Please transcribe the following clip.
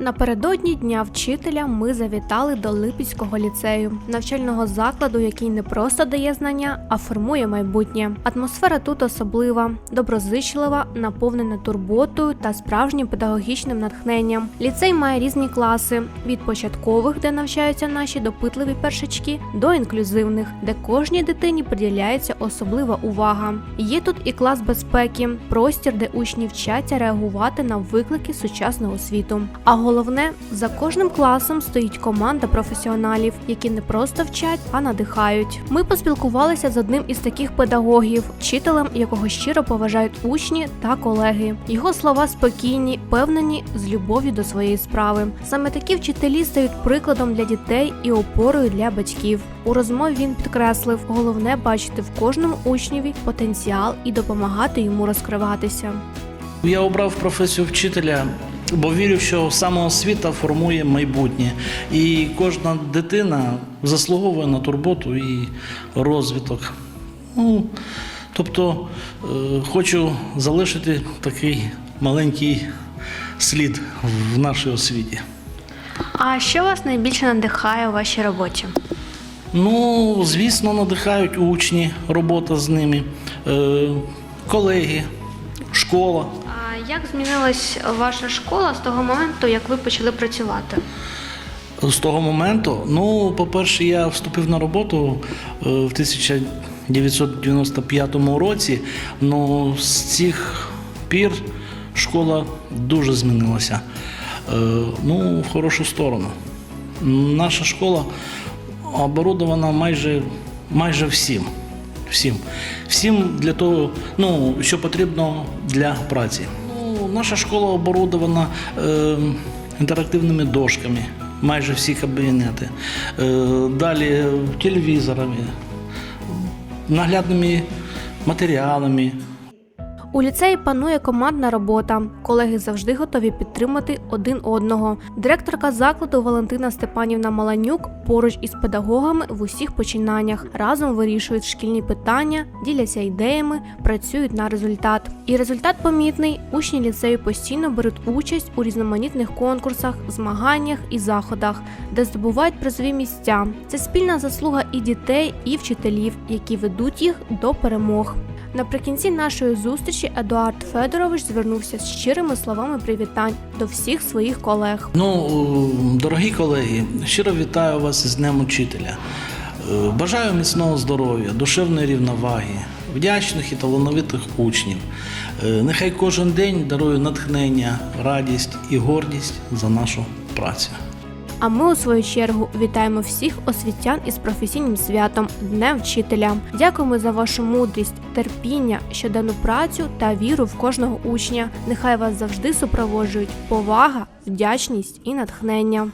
Напередодні дня вчителя ми завітали до Липецького ліцею, навчального закладу, який не просто дає знання, а формує майбутнє. Атмосфера тут особлива, доброзичлива, наповнена турботою та справжнім педагогічним натхненням. Ліцей має різні класи: від початкових, де навчаються наші допитливі першачки, до інклюзивних, де кожній дитині приділяється особлива увага. Є тут і клас безпеки, простір, де учні вчаться реагувати на виклики сучасного світу. А головне, за кожним класом стоїть команда професіоналів, які не просто вчать, а надихають. Ми поспілкувалися з одним із таких педагогів, вчителем, якого щиро поважають учні та колеги. Його слова спокійні, впевнені з любов'ю до своєї справи. Саме такі вчителі стають прикладом для дітей і опорою для батьків. У розмові він підкреслив, головне бачити в кожному учневі потенціал і допомагати йому розкриватися. Я обрав професію вчителя, бо вірю, що саме освіта формує майбутнє. І кожна дитина заслуговує на турботу і розвиток. Ну, тобто е, хочу залишити такий маленький слід в нашій освіті. А що вас найбільше надихає у вашій роботі? Ну, звісно, надихають учні, робота з ними, е, колеги, школа. Як змінилась ваша школа з того моменту, як ви почали працювати? З того моменту, ну, по-перше, я вступив на роботу е, в 1995 році. Ну, з цих пір школа дуже змінилася. Е, Ну, в хорошу сторону. Наша школа оборудована майже, майже всім. Всім. Всім для того, ну, що потрібно для праці. Наша школа оборудована е, інтерактивними дошками, майже всі кабінети. Е, далі телевізорами, наглядними матеріалами. У ліцеї панує командна робота. Колеги завжди готові підтримати один одного. Директорка закладу Валентина Степанівна Маланюк поруч із педагогами в усіх починаннях разом вирішують шкільні питання, діляться ідеями, працюють на результат. І результат помітний. Учні ліцею постійно беруть участь у різноманітних конкурсах, змаганнях і заходах, де здобувають призові місця. Це спільна заслуга і дітей, і вчителів, які ведуть їх до перемог. Наприкінці нашої зустрічі Едуард Федорович звернувся з щирими словами привітань до всіх своїх колег. Ну, дорогі колеги, щиро вітаю вас із Днем Учителя. Е, Бажаю міцного здоров'я, душевної рівноваги, вдячних і талановитих учнів. Е, Нехай кожен день дарує натхнення, радість і гордість за нашу працю. А ми у свою чергу вітаємо всіх освітян із професійним святом Днем вчителя. Дякуємо за вашу мудрість, терпіння, щоденну працю та віру в кожного учня. Нехай вас завжди супроводжують повага, вдячність і натхнення.